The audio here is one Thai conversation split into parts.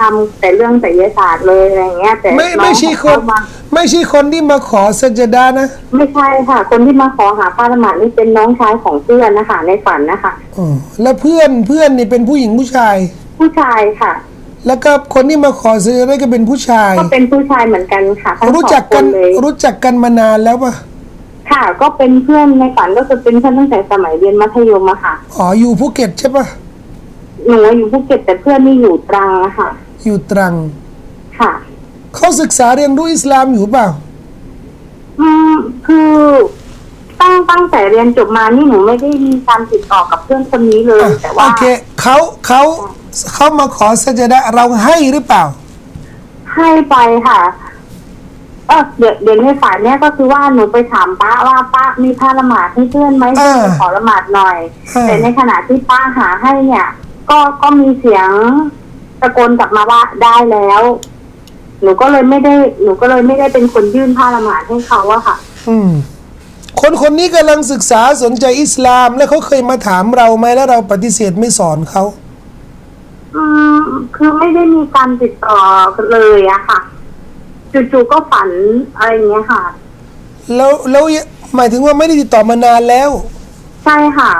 ทำแต่เรื่องไสยศาสตร์เลยอะไรเงี้ย แต่ไม่น้องไม่ใช่ของคเขานมาไม่ใช่คนที่มาขอสัจดานะ ไม่ใช่ค่ะ คนที่มาขอหาป้าละหมาดนี่เป็นน้องชายของเพื่อนนะคะในฝันนะคะ อ๋อแล้วเพื่อนเพื่อนนี่เป็นผู้หญิงผู้ชาย ผู้ชายค่ะ แล้วก็คนที่มาขอสัจดาก็เป็นผู้ชาย ก็เป็นผู้ชายเหมือนกันค่ะทั้งรู้สจัอกงคกันนเลยรู้จักกันมานานแล้วปะค่ะ ก็เป็นเพื่อนในฝันก็คือเป็นเพื่อนตั้งแต่สมัยเรียนมัธยมอะค่ะ อ๋ออยู่ภูเก็ตใช่ปะหนูอยู่ภูเก็ตแต่เพื่อนนี่อยู่ตรังอะค่ะ อยู่ตรัง ค่ะ เขาศึกษาเรียนรู้อิสลามอยู่เปล่า อืมคือตั้งตั้งแต่เรียนจบมานี่หนูไม่ได้มีการติดต่อกับเพื่อนคนนี้เลย แต่ว่าโอเคเขาเขาเขามาขอสัจดาเราให้หรือเปล่า ให้ไปค่ะเออเดี๋ยวเดี๋ยวในฝันเนี่ยก็คือว่าหนูไปถามป้าว่าป้ามีผ้าละหมาดให้เพื่อนไหมเอเพื่อนอจะขอละหมาดหน่อยเออแต่ในขณะที่ป้าหาให้เนี่ย ก็ก็มีเสียง ตะโกนกลับมาว่าได้แล้ว หนูก็เลยไม่ได้ หนูก็เลยไม่ได้เป็นคนยื่นผ้าละหมาดให้เขาอะค่ะ อืม คนคนนี้กำลังศึกษาสนใจอิสลาม แล้วเขาเคยมาถามเราไหมแล้วเราปฏิเสธไม่สอนเขาอืมคือไม่ได้มีการติดต่อกันเลยอะค่ะจู่ๆก็ฝันอะไรอย่างเงี้ยค่ะ แล้วแล้วหมายถึงว่าไม่ได้ติดต่อมานานแล้ว ใช่ค่ะ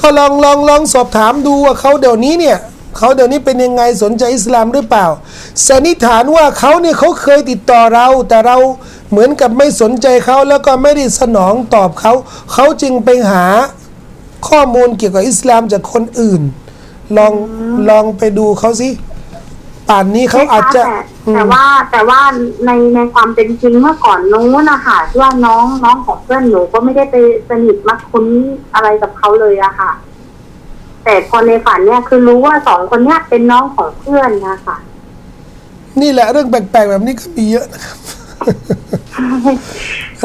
ก็ลองลองลองสอบถามดูว่าเขาเดี๋ยวนี้เนี่ย เขาเดี๋ยวนี้เป็นยังไงสนใจอิสลามหรือเปล่าสันนิษฐานว่าเขาเนี่ยเขาเคยติดต่อเรา แต่เราเหมือนกับไม่สนใจเขาแล้วก็ไม่ได้สนองตอบเขาเขาจึงไปหาข้อมูลเกี่ยวกับอิสลามจากคนอื่น ลองลองไปดูเขาสิป่านนี้เขาอาจจะแต่อืมแต่ว่าแต่ว่าในในความเป็นจริงเมื่อก่อนนู้นนะคะที่ว่าน้องน้องของเพื่อนหนูก็ไม่ได้ไปสนิทมักคุ้นอะไรกับเขาเลยอะค่ะ แต่พอในฝันเนี่ยคือรู้ว่าสองคนเนี้ยเป็นน้องของเพื่อนนะคะนี่แหละเรื่องแปลกๆแบบนี้ก็มีเยอะนะครับ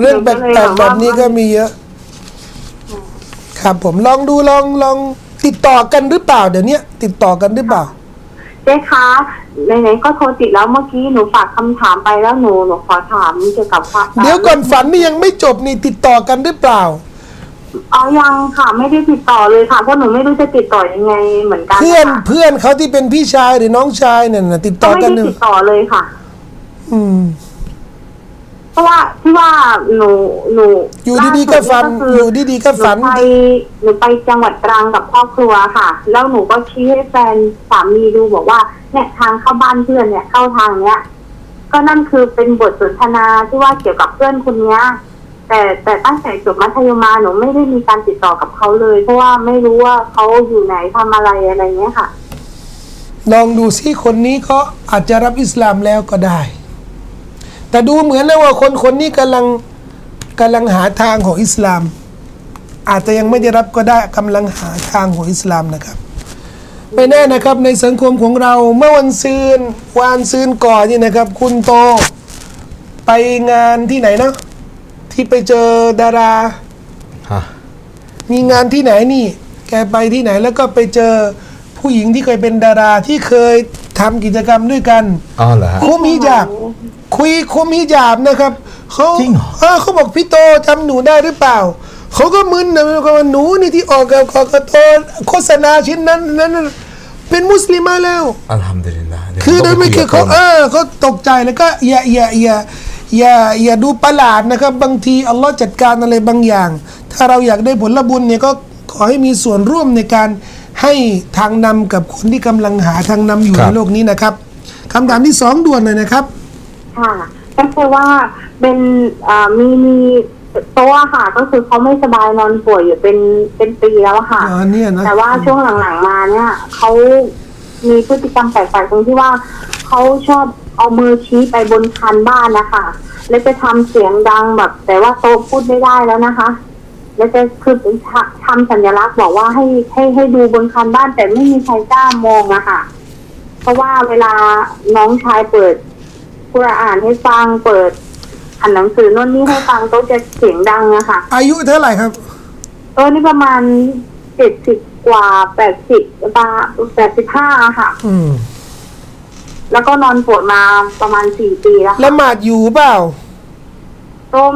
เรื่องแปลกๆแบบนี้ก็มีเยอะ ครับผมลองดูลองลองติดต่อกันหรือเปล่าเดี๋ยวนี้ติดต่อกันหรือเปล่าเจ๊คะไหนๆก็โทรติดแล้วเมื่อกี้หนูฝากคำถามไปแล้วหนูหนูขอถามเกี่ยวกับว่าเดี๋ยวก่อนฝันนี่ยังไม่จบนี่ติดต่อกันหรือเปล่า อ๋อยังค่ะ ไม่ได้ติดต่อเลยค่ะเพราะหนูไม่รู้จะติดต่อยังไงเหมือนกันเพื่อนค่ะเพื่อนเขาที่เป็นพี่ชายหรือน้องชายเนี่ยนะติดก็ต่อไม่กันได้หนึ่งติดต่อเลยค่ะ อืม เพราะว่าที่ว่าหนูหนูอยู่ดีๆก็ฝันล่าสุอยู่ดีๆก็ฝัน หนูไปหนูไปจังหวัดตรังกับครอบครัวค่ะ แล้วหนูก็ชี้ให้แฟนสามีดูบอกว่าเนี่ยทางเข้าบ้านเพื่อนเนี่ยเข้าทางเนี้ย ก็นั่นคือเป็นบทสนทนาที่ว่าเกี่ยวกับเพื่อนคนเนี้ย แต่แต่ตั้งแต่จบมัธยมมาหนูไม่ได้มีการติดต่อกับเขาเลย เพราะว่าไม่รู้ว่าเขาอยู่ไหนทำอะไรอะไรเงี้ยค่ะ ลองดูสิคนนี้เขาอาจจะรับอิสลามแล้วก็ได้ แต่ดูเหมือนแล้วว่าคนคนนี้กำลังกำลังหาทางของอิสลาม อาจจะยังไม่ได้รับก็ได้กำลังหาทางของอิสลามนะครับไม่แน่นะครับในสังคมของเราเมื่อวันซืนวานซืนก่อนนี่นะครับ คุณโตไปงานที่ไหนนะ ที่ไปเจอดารา ฮะมีงานที่ไหนนี่ แกไปที่ไหนแล้วก็ไปเจอผู้หญิงที่เคยเป็นดาราที่เคยทำกิจกรรมด้วยกัน อ๋อเหรอฮะ คุมฮิญาบ คุยคุมฮิญาบนะครับเขาจริงเหรอ เออเขาบอกพี่โตจำหนูได้หรือเปล่า เขาก็มึนนะเขาว่าหนูนี่ที่ออกกับกกตโฆษณาชิ้นนั้นนั้นน่ะเป็นมุสลิมาแล้ว อัลฮัมดุลิลลาห์เดี๋ยวคือโดยไม่ต้คือองปเขาคุยกับเออเขาตกใจแล้วก็อย่าอย่าอย่า อย่าอย่าดูประหลาดนะครับ บางทีอัลลอฮ์จัดการอะไรบางอย่าง ถ้าเราอยากได้ผลบุญเนี่ยก็ขอให้มีส่วนร่วมในการให้ทางนำกับคนที่กำลังหาทางนำอยู่ในโลกนี้นะครับคำถามที่สองด่วนเลยนะครับค่ะก็คือว่าเป็นอ่ามีมีโต๊ะค่ะก็คือเขาไม่สบายนอนป่วยอยู่เป็นเป็นปีแล้วอะค่ะอ๋อเนี่ยนะแต่ว่าช่วงหลังๆมาเนี่ยเขามีพฤติกรรมแปลกๆตรงที่ว่าเขาชอบ เอามือชี้ไปบนคานบ้านนะคะแล้วจะทำเสียงดังแบบ แต่ว่าโต๊ะพูดไม่ได้แล้วนะคะ แล้วจะคือทำสัญลักษณ์บอกว่าให้ให้ให้ดูบนคานบ้าน แต่ไม่มีใครกล้ามองอะค่ะ เพราะว่าเวลาน้องชายเปิดกุรอานให้ฟังเปิดอ่านหนังสือโน่นนี่ให้ฟังโต๊ะจะเสียงดังอะค่ะ อายุเท่าไหร่ครับโต๊ะนี่ประมาณเจ็ดสิบกว่าแปดสิบปาแปดสิบห้าค่ะ อืม แล้วก็นอนปวดมาประมาณสี่ปีแล้วละหมาดอยู่เปล่าโต้ม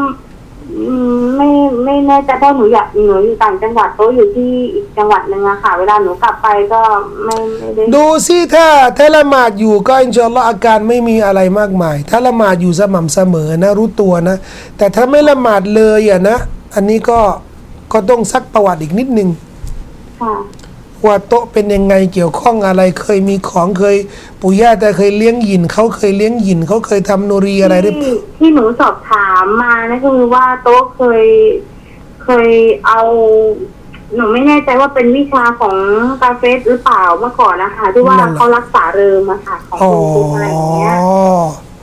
อืมไม่ไม่แน่ใจเพราะหนูอยากหนูอยู่ต่างจังหวัดโต๊ะอยู่ที่อีกจังหวัดหนึ่งอะค่ะ เวลาหนูกลับไปก็ไม่ไม่ได้ ดูสิถ้าถ้าละหมาดอยู่ก็อินชาอัลลอฮ์อาการไม่มีอะไรมากมาย ถ้าละหมาดอยู่สม่ำเสมอนะรู้ตัวนะ แต่ถ้าไม่ละหมาดเลยอะนะ อันนี้ก็ก็ต้องซักประวัติอีกนิดนึง ค่ะ ว่าโต๊ะเป็นยังไงเกี่ยวข้องอะไรเคยมีของเคยปู่ย่าแต่เคยเลี้ยงหยินเขาเคยเลี้ยงหยินเขาเคยทำโนรีอะไรหรือเปล่าที่ที่หนูสอบถามมานะคือว่าโต๊ะเคย เคยเอา หนูไม่แน่ใจว่าเป็นวิชาของกาเฟสหรือเปล่าเมื่อก่อนนะคะ ที่ว่าเขารักษาเริมอะค่ะของอ๋อคุณครูอะไรอย่างเงี้ย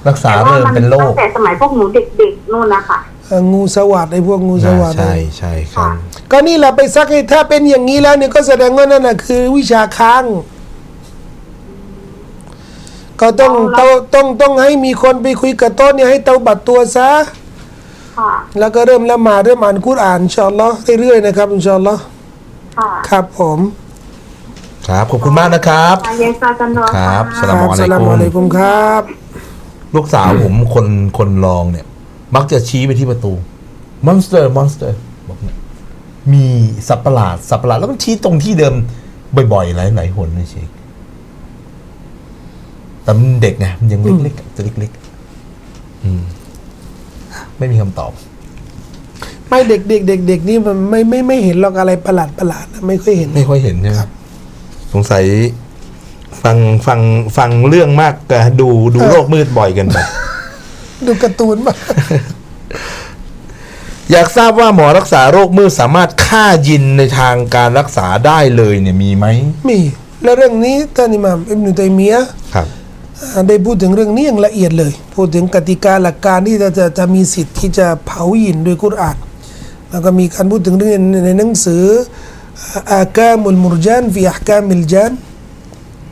รักษาแต่ว่าเริ่มมันเป็นโรตั้คงแต่สมัยพวกหนูเด็กๆนู่นนะคะ เอ่องูสวัสดไอ้พวกงูสวัสดใช่ใช่ครับ ก็นี่แหละไปซักให้ถ้าเป็นอย่างนี้แล้วเนี่ยก็แสดงว่านั่นน่ะคือวิชาค้าง ก็ต้องเอาละต้องต้องต้องให้มีคนไปคุยกับโต๊ะเนี่ยให้เตาบัดตัวซะ ค่ะ แล้วก็เริ่มละหมาดเริ่มอ่านกุรอานอินชาอัลลอฮ์เรื่อยๆนะครับอินชาอัลลอฮ์ค่ะครับผมครับ ขอบคุณมากนะครับอาเยซาจันโดครับะสลามครับสลามอะลัยกุม ครับ ลูกสาวผมคนคนรองเนี่ย มักจะชี้ไปที่ประตูมอนสเตอร์มอนสเตอร์บอกเนี่ยมีสัตว์ประหลาดสัตว์ประหลาดแล้วมันชี้ตรงที่เดิมบ่อยๆหลายๆหนนะเชคแต่มันเด็กไงมันยังเล็กๆอะจะเล็กๆอืมไม่มีคำตอบ ไม่เด็กเด็กเด็กเด็กนี่มันไม่ไม่ไม่เห็นหรอกอะไรประหลาดประหลาดนะไม่ค่อยเห็น ไม่ค่อยเห็นใช่ไหมสงสัยฟังฟังฟังเรื่องมากแต่ดูดูโลกมืดบ่อยกันไป ดูการ์ตูนมาอยากทราบว่าหมอรักษาโรคมืดสามารถฆ่ายินในทางการรักษาได้เลยเนี่ยมีไหมมี แล้วเรื่องนี้ท่านอิหม่ามอิบนุตัยมียะห์ครับ อ่าได้พูดถึงเรื่องนี้อย่างละเอียดเลย พูดถึงกติกาหลักการที่จะจะจะมีสิทธิ์ที่จะเผาหยินด้วยกุรอานแล้วก็มีการพูดถึงเรื่องในในหนังสืออากามุลมุรจานฟีอักามิลจาน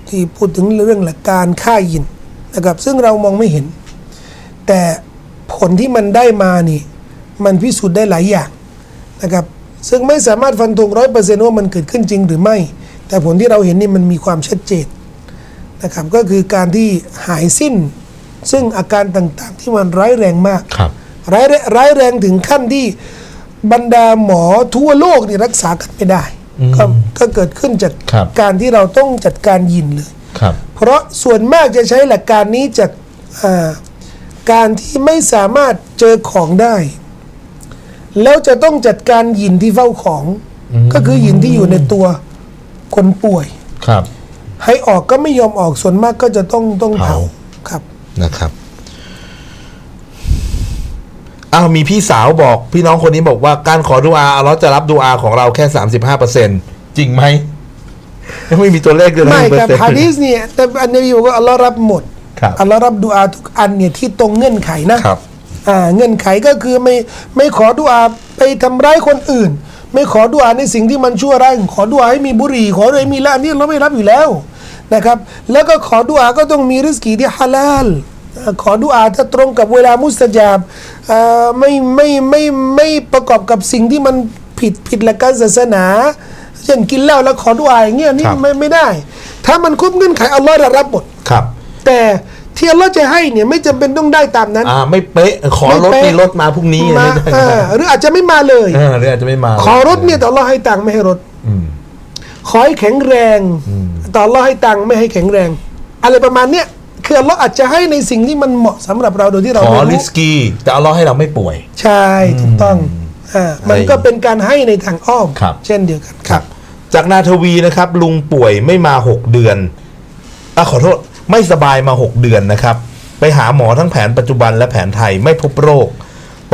ที่พูดถึงเรื่องหลักการฆ่าหยินนะครับซึ่งเรามองไม่เห็น แต่ผลที่มันได้มานี่ มันพิสูจน์ได้หลายอย่างนะครับ ซึ่งไม่สามารถฟันธงร้อยเปอร์เซนต์ว่ามันเกิดขึ้นจริงหรือไม่ แต่ผลที่เราเห็นนี่มันมีความชัดเจนนะครับ ก็คือการที่หายสิ้น ซึ่งอาการต่างๆ ที่มันร้ายแรงมากครับร้ายแรร้ายแรงถึงขั้นที่บรรดาหมอทั่วโลกนี่รักษากันไม่ได้ ก็ก็เกิดขึ้นจากครับการที่เราต้องจัดการยินเลยครับเพราะส่วนมากจะใช้หลักการนี้จากอ่า การที่ไม่สามารถเจอของได้ แล้วจะต้องจัดการยินที่เฝ้าของ ก็คือยินที่อยู่ในตัวคนป่วย ครับ ให้ออกก็ไม่ยอมออกส่วนมากก็จะต้องต้องเผาเผาครับนะครับอ้าวมีพี่สาวบอก พี่น้องคนนี้บอกว่าการขอดุอาอัลเลาะห์จะรับดุอาของเราแค่สามสิบห้าเปอร์เซ็นจริงไหมยังไม่มีตัวเลขเลยไม่ครับ1%ฮะดีษเนี่ยแต่อันนี้บอกว่าอัลลอฮ์รับหมด ครับอัลลอฮ์รับดุอาทุกอันเนี่ยที่ตรงเงื่อนไขนะครับ อ่าเงื่อนไขก็คือไม่ไม่ขอดุอาไปทำร้ายคนอื่น ไม่ขอดุอาในสิ่งที่มันชั่วร้ายขอดุอาให้มีบุหรี่ขอดุอาให้มีละอันนี้เราไม่รับอยู่แล้วนะครับ แล้วก็ขอดุอาก็ต้องมีริสกีที่ฮาลาลอ่าขอดุอาถ้าตรงกับเวลามุสตจาบอ่าไม่ไม่ไม่ไม่ประกอบกับสิ่งที่มันผิดผิดหลักการศาสนาเช่นกินเหล้าแล้วขอดุอาอย่างเงี้ยนี่ครับ ไม่ไม่ได้ ถ้ามันครบเงื่อนไขอัลลอฮ์จะรับหมด ครับ แต่ที่อัลลอฮ์จะให้เนี่ยไม่จำเป็นต้องได้ตามนั้น อ่าไม่เป๊ะขอรถไม่เป๊ะมีรถมาพรุ่งนี้มาไม่ได้เออหรืออาจจะไม่มาเลยเออหรืออาจจะไม่มาขอรถเนี่ยแต่อัลลอฮ์ให้ตังค์ไม่ให้รถ อืม ขอให้แข็งแรงแต่อัลลอฮ์ให้ตังค์ไม่ให้แข็งแรง อะไรประมาณเนี้ยคืออัลลอฮ์อาจจะให้ในสิ่งที่มันเหมาะสำหรับเราโดยที่เราขอไม่ริรู้สกีแต่อัลเลาะห์ให้เราไม่ป่วย ใช่ถูกต้องอ่ามันก็เป็นการให้ในทางอ้อม ครับ เช่นเดียวกันจากนาทวีนะครับ ลุงป่วยไม่มาหกเดือนอะขอโทษ ไม่สบายมาหกเดือนนะครับ ไปหาหมอทั้งแผนปัจจุบันและแผนไทยไม่พบโรค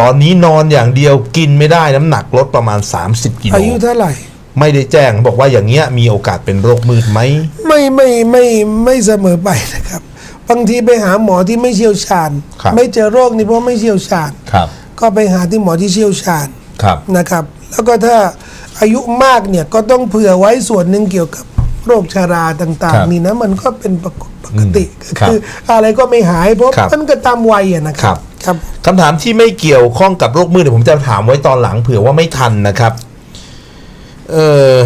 ตอนนี้นอนอย่างเดียวกินไม่ได้น้ำหนักลดประมาณ 30กิโลอายุเท่าไหร่ ไม่ได้แจ้งบอกว่าอย่างเงี้ยมีโอกาสเป็นโรคมืดไหมไม่ไม่ไม่ไม่เสมอไปนะครับ บางทีไปหาหมอที่ไม่เชี่ยวชาญ ครับ ไม่เจอโรคนี่เพราะไม่เชี่ยวชาญ ครับ ก็ไปหาที่หมอที่เชี่ยวชาญครับ นะครับ แล้วก็ถ้าอายุมากเนี่ยก็ต้องเผื่อไว้ส่วนหนึ่งเกี่ยวกับ โรคชาราต่างครับๆนี่นะมันก็เป็นปกปกติอืมก็คืออะไรก็ไม่หายเพราะครับมันก็ตามวัยอะนะคครัรับครับคำถามที่ไม่เกี่ยวข้องกับโรคมืดเดี๋ยวผมจะถามไว้ตอนหลังเผื่อว่าไม่ทันนะครับ เออ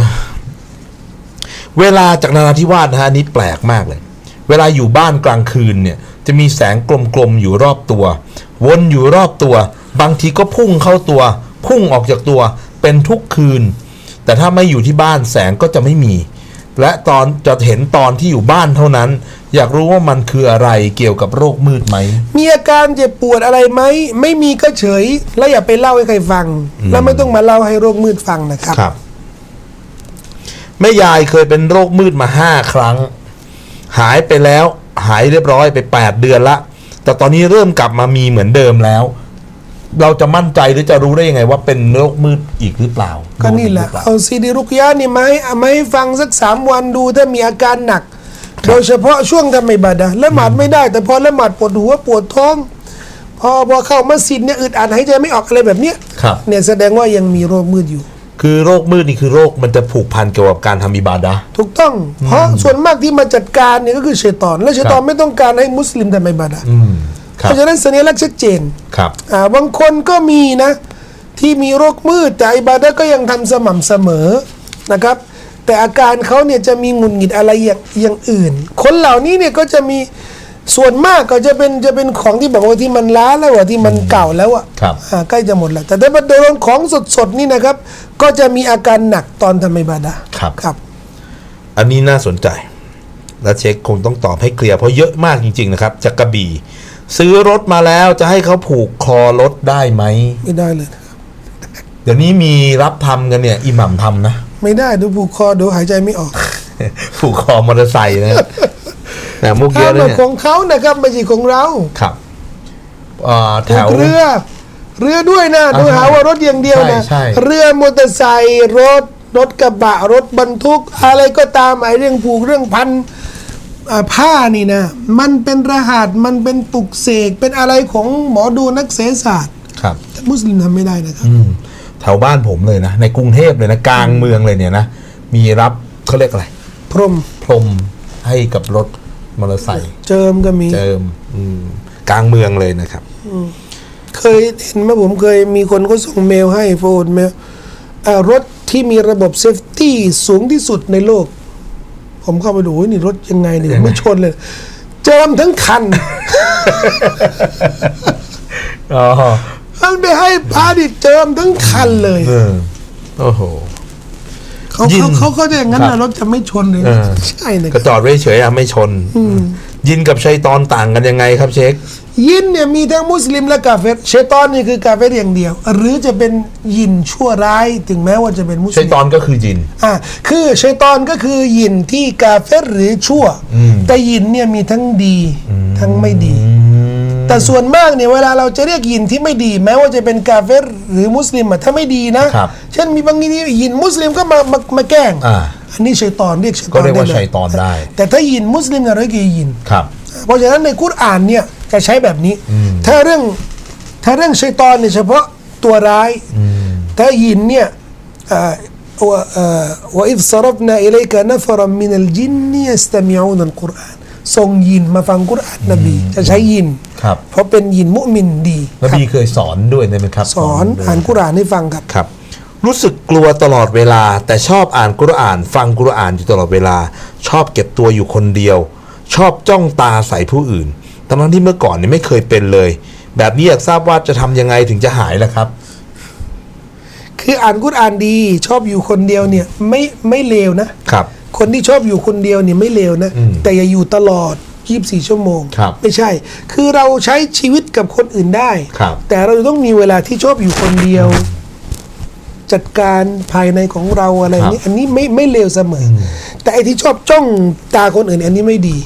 เวลาจากนาราธิวาสนะฮะอันนี้แปลกมากเลย เวลาอยู่บ้านกลางคืนเนี่ย จะมีแสงกลมๆอยู่รอบตัว วนอยู่รอบตัว บางทีก็พุ่งเข้าตัว พุ่งออกจากตัวเป็นทุกคืน แต่ถ้าไม่อยู่ที่บ้านแสงก็จะไม่มี และตอนจะเห็นตอนที่อยู่บ้านเท่านั้น อยากรู้ว่ามันคืออะไรเกี่ยวกับโรคมืดไหม มีอาการเจ็บปวดอะไรไหม ไม่มีก็เฉย แล้วอย่าไปเล่าให้ใครฟัง แล้วไม่ต้องมาเล่าให้โรคมืดฟังนะครับ ครับ แม่ยายเคยเป็นโรคมืดมาห้าครั้ง หายไปแล้ว หายเรียบร้อยไปแปดเดือนละ แต่ตอนนี้เริ่มกลับมามีเหมือนเดิมแล้ว เราจะมั่นใจหรือจะรู้ได้ยังไงว่าเป็นโรคมืดอีกหรือเปล่าก็นี่แหละโรคอีกรือเปาเอาซีดีรุกยะนี่ไหมาให้เอามาให้ฟังสักสามวันดูถ้ามีอาการหนัก โดยเฉพาะช่วงทำอิบาดะห์ละหมาดไม่ได้ แต่พอละหมาดปวดหัวปวดท้อง พอพอเข้ามัสยิดเนี่ยอึดอัดหายใจไม่ออกอะไรแบบเนี้ยครับ เนี่ยแสดงว่ายังมีโรคมืดอยู่ คือโรคมืดนี่คือโรคมันจะผูกพันเกี่ยวกับการทำอิบาดะห์ ถูกต้อง เพราะส่วนมากที่มาจัดการเนี่ยก็คือชัยตอน และชัยตอนไม่ต้องการให้มุสลิมทำอิบาดะห์อืมค เพรับราะฉะนั้นสัญลักษณ์ชัดเจนครับอ่าบางคนก็มีนะ ที่มีโรคมืดแต่อิบาดะห์ก็ยังทำสม่ำเสมอนะครับ แต่อาการเขาเนี่ยจะมีหงุดหงิดอะไรอย่างอย่างอื่น คนเหล่านี้เนี่ยก็จะมีส่วนมากก็จะเป็นจะเป็นของที่แบบว่าที่มันล้าแล้วอะที่มันเก่าแล้วอะครับอ่าใกล้จะหมดแล้วแต่ถ้าโดนของสดๆนี่นะครับ ก็จะมีอาการหนักตอนทำอิบาดะห์ครับครับ อันนี้น่าสนใจ และเช็คคงต้องตอบให้เคลียร์เพราะเยอะมากจริง ๆ นะครับจากกระบี่ ซื้อรถมาแล้วจะให้เขาผูกคอรถได้ไหม ไม่ได้เลยนะครับเดี๋ยวนี้มีรับทำกันเนี่ย อิหมัมทำนะ ไม่ได้ดูผูกคอดูหายใจไม่ออกผูกคอมอเตอร์ไซค์นะแต่มุกเยถ้าอะเลเป็ยนเนี่ยของเขานะครับไม่ใช่ของเราครับเอ่อแถถูวกเรือ เรือด้วยนะอ่าโดยหาว่ารถอย่างเดียวนะ ใช่ใช่ เรือมอเตอร์ไซค์รถรถกระบะรถบรรทุก อะไรก็ตามไอ้เรื่องผูกเรื่องพันอ่า ผ้านี่นะ มันเป็นรหัสมันเป็นปลุกเสกเป็นอะไรของหมอดูนักเศรษฐศาสตร์ครับแต่มุสลิมทำไม่ได้นะครับอืมแถวบ้านผมเลยนะ ในกรุงเทพเลยนะ กลางเมืองเลยเนี่ยนะ มีรับเขาเรียกอะไร พรหมพรมให้กับรถมอเตอร์ไซค์เจิมก็มี เจิมอืมกลางเมืองเลยนะครับเคยเห็นไหมผมเคยมีคนก็ส่งเมลให้โฟนเมลอ่ารถที่มีระบบเซฟตี้สูงที่สุดในโลก ผมเข้าไปดูโอ้ยนี่รถยังไงเนี่ยยังไงไม่ชนเลย เจิมทั้งคันอ๋อมันไปให้พาดิเจิมทั้งคันเลยเออโอ้โหเขายินเขาเขาเขาจะอย่างนั้นครันะบรถจะไม่ชนเลยเอนะอใช่นะคก็รับจอดไว้เฉยอะไม่ชนยินกับชัยตอนต่างกันยังไงครับเช็ค ยินเนี่ยมีทั้งมุสลิมและกาเฟรเชตอนนี่คือกาเฟรอย่างเดียว หรือจะเป็นยินชั่วร้ายถึงแม้ว่าจะเป็นมุสชัลิยมตอนก็คือยินอ่าคือชัยตอนก็คือยินที่กาเฟรหรือชั่วอืมแต่ยินเนี่ยมีทั้งดีทั้งไม่ดี แต่ส่วนมากเนี่ยเวลาเราจะเรียกยินที่ไม่ดี แม้ว่าจะเป็นกาเฟรหรือมุสลิมอะถ้าไม่ดีนะครับเช่นมีบางทียินมุสลิมก็มามามาแกล้งอ่าอันนี้ชัยตอนเรียกชัยตอนก็เรียกว่าได้ลชัยตอนได้แต่ถ้ายินมุสลิมเนี่ยเราเรียกยินครับเพราะฉะนั้นในกุรอานเนี่ย จะใช้แบบนี้ ถ้าเรื่องถ้าเรื่องชัยตอนเนี่ยเฉพาะตัวร้ายถ้ายินเนี่ยอ่าว่าอ่าว่าอิฟสรับนาอิเลกะนฟรมินัลจินนียสตมิอูนัลกุรอานส่งยินมาฟังกุรอานนบี จะใช้ยินครับเพราะเป็นยินมุมินดีนบีเคยสอนด้วยไหมครับ สอนด้วยอ่านกุรอานให้ฟังครับครับ รู้สึกกลัวตลอดเวลา แต่ชอบอ่านกุรอาน ฟังกุรอานอยู่ตลอดเวลา ชอบเก็บตัวอยู่คนเดียว ชอบจ้องตาใส่ผู้อื่น ทั้งที่เมื่อก่อนเนี่ยไม่เคยเป็นเลย แบบนี้อยากทราบว่าจะทำยังไงถึงจะหายล่ะครับ คืออ่านกุรอานดี ชอบอยู่คนเดียวเนี่ยไม่ไม่เลวนะ ครับ คนที่ชอบอยู่คนเดียวเนี่ยไม่เลวนะ อืมแต่อย่าอยู่ตลอด 24 ชั่วโมง ครับไม่ใช่ คือเราใช้ชีวิตกับคนอื่นได้ ครับ แต่เราต้องมีเวลาที่ชอบอยู่คนเดียว จัดการภายในของเราอะไรนี้ อันนี้ไม่ไม่เลวเสมออแต่ไอ้ที่ชอบจ้องตาคนอื่น อันนี้ไม่ดี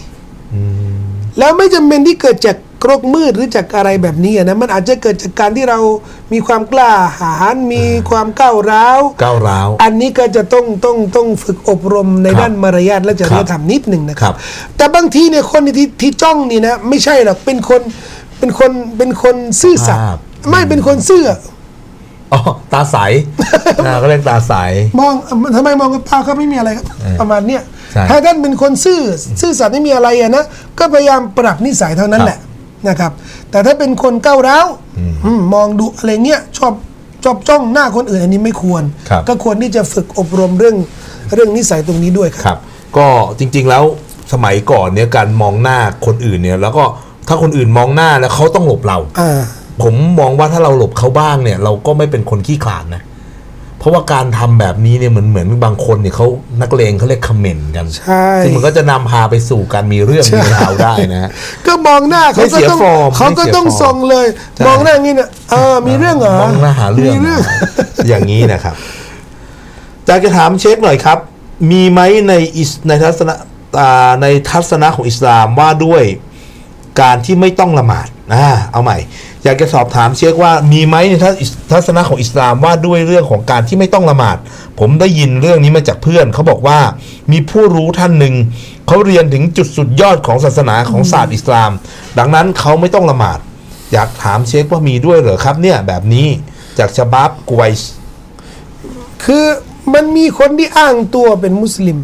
แล้วไม่จำเป็นที่เกิดจากโรคมืดหรือจากอะไรแบบนี้อะนะมันอาจจะเกิดจากการที่เรามีความกล้าหาญมีความก้าวร้าวก้าวร้าว อันนี้ก็จะต้องต้องต้องฝึกอบรมในครับด้านมารยาทและจริยธรรมนิดหนึ่งนะครัครับบแต่บางทีเนี่ยคนที่ที่จ้องนี่นะไม่ใช่หรอกเป็นคนเป็นคนเป็นคนซื่อสัตย์ภาพไม่เป็นคนซื่ออ๋อตาใสอ่าก็เรียกตาใสมองเอ่อทำไมมองกับเปล่าครับไม่มีอะไรครับเออประมาณเนี้ยใช่ ถ้าท่านเป็นคนซื่อซื่อสัตย์ไม่มีอะไรอะนะก็พยายามปรับนิสัยเท่านั้นครับแหละนะครับ แต่ถ้าเป็นคนก้าวร้าวอืมมองดูอะไรเงี้ยชอบชอบจ้องหน้าคนอื่นอันนี้ไม่ควรครับก็ควรที่จะฝึกอบรมเรื่องเรื่องนิสัยตรงนี้ด้วยครับครับ ก็จริงๆแล้วสมัยก่อนเนี่ยการมองหน้าคนอื่นเนี่ย แล้วก็ถ้าคนอื่นมองหน้าแล้วเขาต้องหลบเราอ่าผมมองว่าถ้าเราหลบเขาบ้างเนี่ย เราก็ไม่เป็นคนขี้ขลาดนะเพ ราะว่าการทำแบบนี้เนี่ยเหมือนเหมือนบางคนเนี่ยเขานักเลงเขาเรียกคอมเมนต์กันใช่ซึ่งมันก็จะนำพาไปสู่การมีเรื่องมีราวได้นะฮะก็มองหน้าเขาไม่ก็เสียต้องฟอร์มเขาก็ไม่เสียต้องฟอร์มส่งเลยใช่มองหน้าอย่างนี้นะเออมีเรื่องเหรอมองหน้าหาเรื่องมีเรื่อง อย่างนี้นะครับอยากจะถามเช็คหน่อยครับ มีไหมในอิสในทัศนะอ่าในทัศนะของอิสลามว่าด้วยการที่ไม่ต้องละหมาดอ่าเอาใหม่ อยากจะสอบถามเช็คว่ามีไหมในทัศทัศนะของอิสลามว่าด้วยเรื่องของการที่ไม่ต้องละหมาด ผมได้ยินเรื่องนี้มาจากเพื่อน เขาบอกว่ามีผู้รู้ท่านหนึ่งเขาเรียนถึงจุดสุดยอดของศาสนาของศาสตร์อิสลาม ดังนั้นเขาไม่ต้องละหมาด อยากถามเช็คว่ามีด้วยเหรอครับเนี่ยแบบนี้จากชาบับกวยส์คือมันมีคนที่อ้างตัวเป็นมุสลิม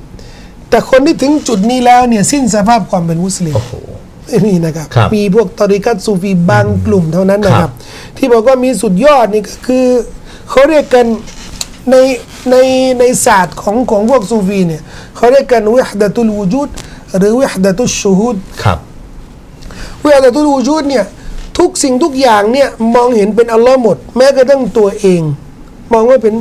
แต่คนที่ถึงจุดนี้แล้วเนี่ยสิ้นสภาพความเป็นมุสลิม โอ้โหไม่มีนะครับ ครับมีพวกตอริกัตซูฟีบางกลุ่มเท่านั้นนะคครัรับ บ ที่บอกว่ามีสุดยอดนี่ก็คือเขาเรียกกันในในในศาสตร์ของของพวกซูฟีเนี่ยเขาเรียกกันวิฮดะตุลวูจูดหรือวิฮดะตุชชูฮูด ครับวิฮดะตุลวูจูดเนี่ยทุกสิ่งทุกอย่างเนี่ยมองเห็นเป็นอัลลอฮ์หมด แม้กระทั่งตัวเอง มองว่าเป็น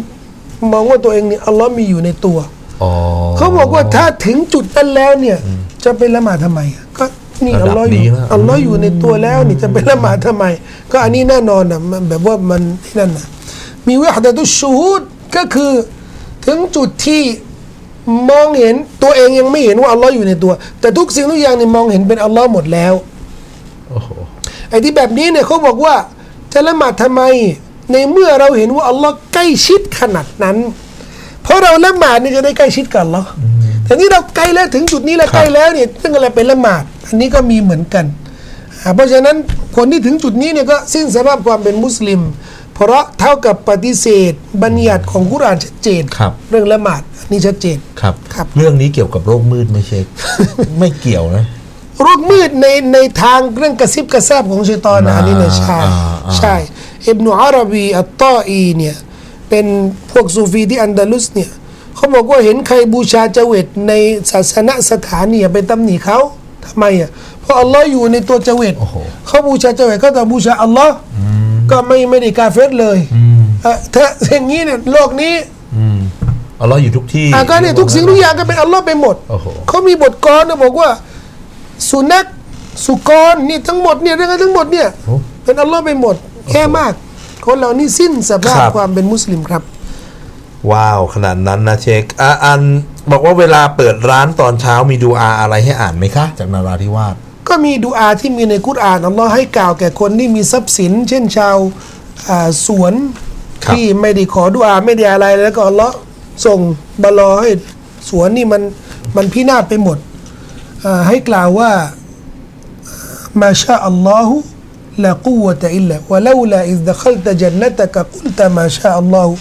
มองว่าตัวเองเนี่ยอัลลอฮ์มีอยู่ในตัว อ๋อ เขาบอกว่าถ้าถึงจุดนั้นแล้วเนี่ยจะไปละหมาดทำไมอะก็ นี่ระอัดัลบลอฮ์อยู่นี้แล้วอัลลอฮ์อยู่ในตัวแล้วนี่จะไปละหมาดทำไม ก็อันนี้แน่นอนนะมันแบบว่ามันนั่นนะมีวิหดะตุชชูฮุดก็คือถึงจุดที่มองเห็นตัวเองยังไม่เห็นว่าอัลลอฮ์อยู่ในตัว แต่ทุกสิ่งทุกอย่างนี่มองเห็นเป็นอัลลอฮ์หมดแล้วโอ้โหไอ้ที่แบบนี้เนี่ยเขาบอกว่าจะละหมาดทำไม ในเมื่อเราเห็นว่าอัลลอฮ์ใกล้ชิดขนาดนั้น เพราะเราละหมาดนี่จะได้ใกล้ชิดกับอัลลอฮ์ แต่นี่เราใกล้แล้วถึงจุดนี้แล้วใกล้แล้วเนี่ยเรื่องอะไรเป็นละหมาด อันนี้ก็มีเหมือนกันอ่าเพราะฉะนั้นคนที่ถึงจุดนี้เนี่ยก็สิ้นสภาพความเป็นมุสลิม เพราะเท่ากับปฏิเสธ บัญญัติของกุรอานชัดเจนครับเรื่องละหมาดอันนี้ชัดเจนครับครับ เรื่องนี้เกี่ยวกับโรคมืดไหม่เช็คไม่เกี่ยวนะโรคมืดในในทางเรื่องกระซิบกระซาบของชัยตอนนะอ่าอันนี้เนี่ยใช่อ่าอ่าใช่อิบนุอาราบีอัตตออีเนี่ยเป็นพวกซูฟีที่อันดาลุสเนี่ย เขาบอกว่าเห็นใครบูชาเจเวตในศาสนสถานเนี่ยไปตำหนิเขาทำไมอะเพราะอัลลอฮ์อยู่ในตัวเจเวตโอ้โหเขาบูชาเจเวตก็ต้องบูชาอัลลอฮ์ก็ไม่ไม่ได้กาเฟรเลยเอ่อถ้าอย่างนี้เนี่ยโลกนี้อืมอัลลอฮ์อยู่ทุกที่อะก็เนี่ยทุกสิ่งทุกอย่างก็เป็นอัลลอฮ์ไปหมดโอ้โหเขามีบทกรนะบอกว่าสุนัขสุกรนี่ทั้งหมดเนี่ยเรื่องทั้งหมดเนี่ยโอ้เป็นอัลลอฮ์ไปหมดแย่มาก คนเหล่านี้สิ้นสภาพครับความเป็นมุสลิมครับ ว้าว ขนาดนั้นนะเช็คอะอันบอกว่าเวลาเปิดร้านตอนเช้ามีดูอาอะไรให้อ่านไหมคะ จากนาราธิวาสก็มีดูอาที่มีในกุตอานอัลลอฮ์ให้กล่าวแก่คนที่มีทรัพย์สิน เช่นชาวสวนที่ไม่ได้ขอดูอาไม่ได้อะไรแล้วก็อัลลอฮ์ส่งบลอให้สวนนี่มันมันพินาศไปหมดให้กล่าวว่ามาชาอัลลอฮุละกูวตะอิลละวะลาลาอิซดะคัลตะจันนตะกะกุลตะมาชาอัลลอฮุ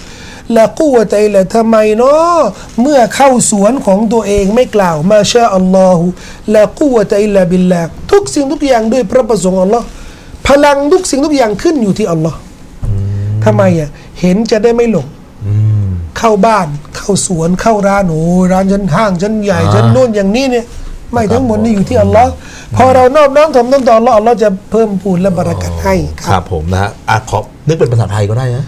ละกู้ใจละทำไมเนาะเมื่อเข้าสวนของตัวเองไม่กล่าวมาเชื่อัลลอฮฺละกู้ใจละบิลละทุกสิ่งทุกอย่างด้วยพระประสงค์อัลลอฮ์พลังทุกสิ่งทุกอย่างขึ้นอยู่ที่อัลลอฮ์ทำไมอะเห็นจะได้ไม่หลงเข้าบ้านเข้าสวนเข้าร้านโอ้ร้านฉันห้างฉันใหญ่ฉันนู่นอย่างนี้เนี่ยไม่ทั้งหมดนี่อยู่ที่อัลลอฮ์พอเรานอบน้อมถ่อมตนต่ออัลลอฮ์อัลจะเพิ่มพูนและบารักัตให้ ครับผมนะฮะขอนึกเป็นภาษาไทยก็ได้นะ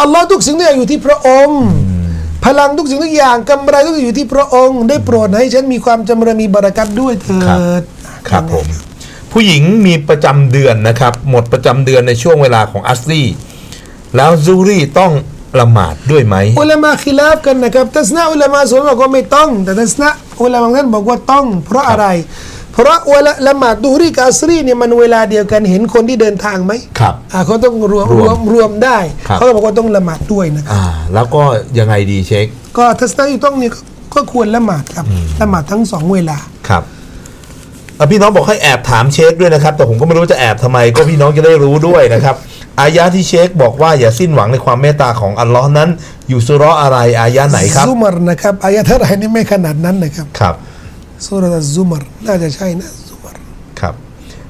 อ้อัลลอฮ์ทุกสิ่งทุกอย่างอยู่ที่พระองค์ พลังทุกสิ่งทุกอย่างกำไรทุกอย่างอยู่ที่พระองค์ ได้โปรดให้ฉันมีความจำเริญมีบารักัตด้วยเถิครับดครับผม ผู้หญิงมีประจำเดือนนะครับ หมดประจำเดือนในช่วงเวลาของอัสรีแล้วซูรี่ต้องละหมาดด้วยไหมอุลามะคิลาฟกันนะครับทัศนะอุลามะส่วนบอกว่าไม่ต้อง แต่ทัศนะอุลามะบางท่านบอกว่าต้อง เพราะอะไร เพราะเวลาละหมาดดูฮรีกับอัสรีเนี่ยมันเวลาเดียวกันเห็นคนที่เดินทางไหมครับ อ่าเขาต้องรวมรรววมมรวมได้ ครับ เขาก็บอกว่าต้องละหมาดด้วยนะครับ อ่า แล้วก็ยังไงดีเช็คก็ทัศนะที่ต้องเนี่ยก็ก็ควรละหมาดครับละหมาดทั้งสองเวลา ครับอะพี่น้องบอกให้แอบถามเช็คด้วยนะครับ แต่ผมก็ไม่รู้จะแอบทำไมก็พี่น้องจะได้รู้ด้วยนะครับ อายะที่เช็คบอกว่าอย่าสิ้นหวังในความเมตตาของอัลลอฮ์นั้น อยู่สุเราะห์อะไรอายะไหนครับ ซุมารนะครับอายะเท่าไหร่นี่ไม่ขนาดนั้นนะครับ ครับ สุรษซุมารน่าจะใช่นะซุมารครับ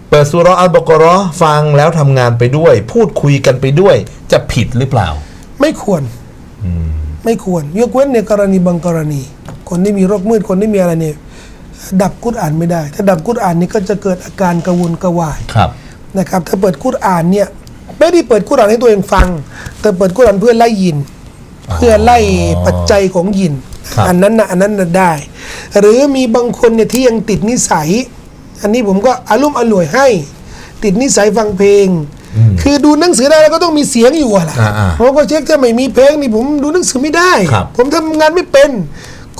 เปิดสุเราะห์อัลบากเราะห์ฟังแล้วทำงานไปด้วย พูดคุยกันไปด้วย จะผิดหรือเปล่า ไม่ควรไม่ควร ยกเว้นในกรณีบางกรณี คนที่มีโรคมืดคนที่มีอะไรเนี่ยดับกุรอานไม่ได้ ถ้าดับกุรอานนี่ก็จะเกิดอาการกระวนกระวายครับนะครับ ถ้าเปิดกุรอานเนี่ยไม่ได้เปิดกุรอานให้ตัวเองฟัง แต่เปิดกุรอานเพื่อไล่ยิน เพื่อไล่ปัจจัยของยินครับ อันนั้นนะอันนั้นนะได้ หรือมีบางคนเนี่ยที่ยังติดนิสัย อันนี้ผมก็อารมณ์อร่วยให้ ติดนิสัยฟังเพลง คือดูหนังสือได้แล้วก็ต้องมีเสียงอยู่อะล่ะอ่าๆผมก็เช็คถ้าไม่มีเพลงนี่ผมดูหนังสือไม่ได้ครับผมทำงานไม่เป็น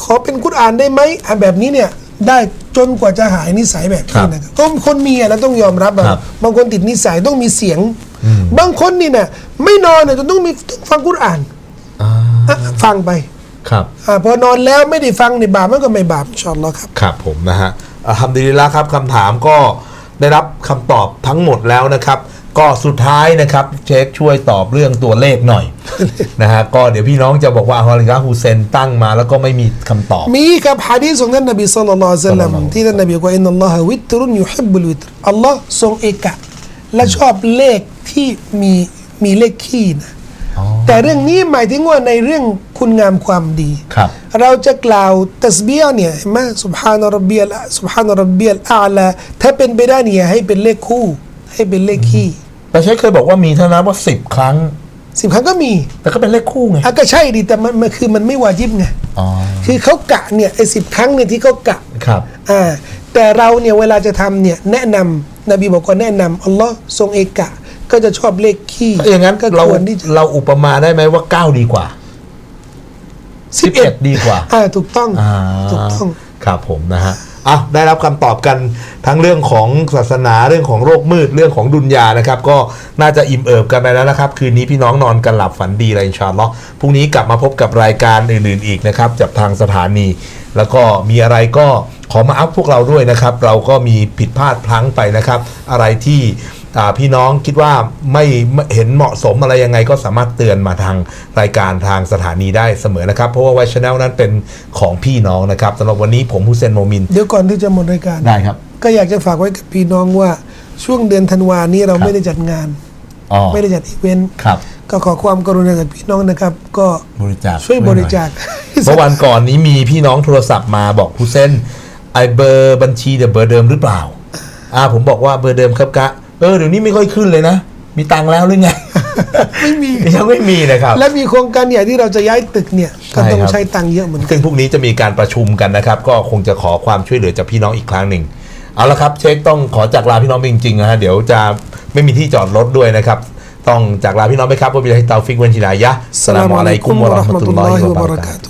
ขอเป็นกุรอานได้ไหมอะแบบนี้เนี่ยได้จนกว่าจะหายนิสัยแบบนี้นะครับก็คนมีอะเราต้องยอมรับอะครับบางคนติดนิสัยต้องมีเสียง บางคนนี่เนี่ยไม่นอนเนี่ยจะต้องมีต้องฟังกุรอานอ่าอะฟังไป ครับอ่าพอนอนแล้วไม่ได้ฟังในบาปมันก็ไม่บาปอินชาอัลลอฮ์ครับ ครับผมนะฮะอัลฮัมดุลิลละครับคำถามก็ได้รับคำตอบทั้งหมดแล้วนะครับ ก็สุดท้ายนะครับเช็คช่วยตอบเรื่องตัวเลขหน่อย นะฮะก็เดี๋ยวพี่น้องจะบอกว่าฮอลิกาฮูเซนตั้งมาแล้วก็ไม่มีคำตอบ มีกับฮะดีษของท่านนบีสัลลัลลอฮุอะลัยฮิวะสัลลัมศ็อลลัลลอฮุที่ท่านนบีบอกว่าอินนัลลอฮะวิตรุนยุฮิบบุลวิตรอัลลอฮ์ทรงเอกะและชอบเลขที่มีมีเลขคี่นะอ๋อแต่เรื่องนี้หมายถึงว่าในเรื่อง คุณงามความดีครับเราจะกล่าวตัสบีฮ์เนี่ยเห็นไหมสุบฮานะรับบียลสุบฮานะรับบียลอาลาถ้าเป็นไปได้เนี่ยให้เป็นเลขคู่ ให้เป็นเลขคี่แต่เช็คเคยบอกว่ามีเท่านั้นว่าสิบครั้งสิบครั้งก็มี แต่ก็เป็นเลขคู่ไงอะก็ใช่ดีแต่มันมันคือมันไม่วาจิบไงอ๋อคือเขากะเนี่ยไอ้สิบครั้งเนี่ยที่เขากะครับอ่าแต่เราเนี่ยเวลาจะทำเนี่ยแนะนำนบีบอกว่าแนะนำอัลลอฮ์ทรงเอกะ ก็จะชอบเลขขี้อย่างนั้นก็เราควรที่จะเราอุปมาได้ไหมว่าเก้าดีกว่า สิบเอ็ดดีกว่า อ่าถูกต้องอ่าถูกต้อง ครับผมนะฮะอะได้รับคำตอบกันทั้งเรื่องของศาสนาเรื่องของโรคมืดเรื่องของดุนยานะครับ ก็น่าจะอิ่มเอิบกันไปแล้วนะครับ คืนนี้พี่น้องนอนกันหลับฝันดีเลยอินชาอัลลอฮ์พรุ่งนี้กลับมาพบกับรายการอื่น ๆ อีกนะครับจากทางสถานี แล้วก็มีอะไรก็ขอมาอัพพวกเราด้วยนะครับ เราก็มีผิดพลาดพลั้งไปนะครับ อะไรที่อ่า พี่น้องคิดว่าไม่ไม่เห็นเหมาะสมอะไรยังไงก็สามารถเตือนมาทางรายการทางสถานีได้เสมอนะครับ เพราะว่าไวชแนลนั้นเป็นของพี่น้องนะครับสำหรับวันนี้ผมฮุเซนโมมิน เดี๋ยวก่อนที่จะหมดรายการได้ครับ ก็อยากจะฝากไว้กับพี่น้องว่าช่วงเดือนธันวานี้เราครับไม่ได้จัดงานอ๋อไม่ได้จัดอีเวนต์ครับก็ขอความกรุณากับพี่น้องนะครับ ก็บริจาคช่วยบริจาคเมื่อวันก่อนนี้มีพี่น้องโทรศัพท์มาบอกฮุเซนไอเบอร์บัญชีเดยวเบอร์เดิมหรือเปล่าอ่าผมบอกว่าเบอร์เดิมครับกะ เออเดี๋ยวนี้ไม่ค่อยขึ้นเลยนะ มีตังค์แล้วหรือไง ไม่มี ยังไม่มีนะครับ และมีโครงการใหญ่ที่เราจะย้ายตึกเนี่ยก็ต้องใช่ครับใช้ตังค์เยอะเหมือนกันซึ่งพรุ่งนี้จะมีการประชุมกันนะครับ ก็คงจะขอความช่วยเหลือจากพี่น้องอีกครั้งหนึ่งเอาละครับเช็คต้องขอจากลาพี่น้องไปจริงๆนะฮะเดี๋ยวจะไม่มีที่จอดรถด้วยนะครับ ต้องจากลาพี่น้องไปครับว่าบิลลาฮิตตาฟิกวันชินายะสลามอะลัยกุมวะเราะห์มะตุลลอฮิวะบะเราะกาตุฮ์